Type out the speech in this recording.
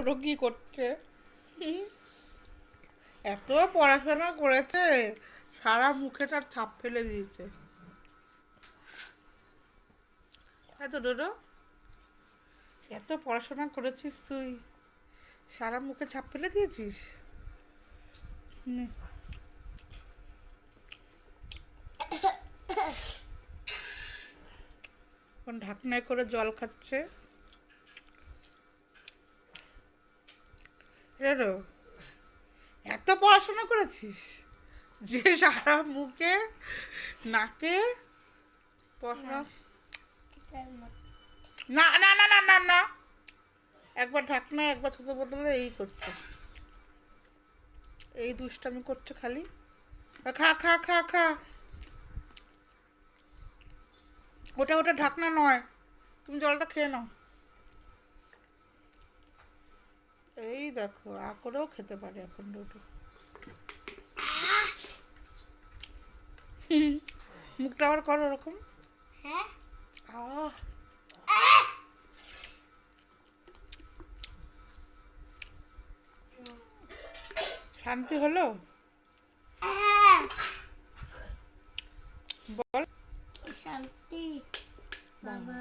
ওরা কি করছে এত পড়াশোনা করেছে, সারা মুখে তার ছাপ ফেলে দিয়েছে। তাই তো ডোডো, এত পড়াশোনা করেছিস তুই, সারা মুখে ছাপ ফেলে দিয়েছিস? ঢাকনায় করে জল খাচ্ছে? এরো এত পড়াশোনা করেছিস? যে সারা মুখে, নাকে পড়াশোনা? না না না না না না। একবার ঢাকনা, একবার ছোটো বদলে এই করছে। এই দুষ্টামি করছে খালি। খা খা খা খা। ওটা ওটা ঢাকনা নয়। তুমি জলটা খেয়ে নাও। দেখো আ করেও খেতে পারে এখন মুখটা আবার করো ওরকম। হ্যাঁ। শান্তি হলো? হ্যাঁ। বল। শান্তি। বাবা।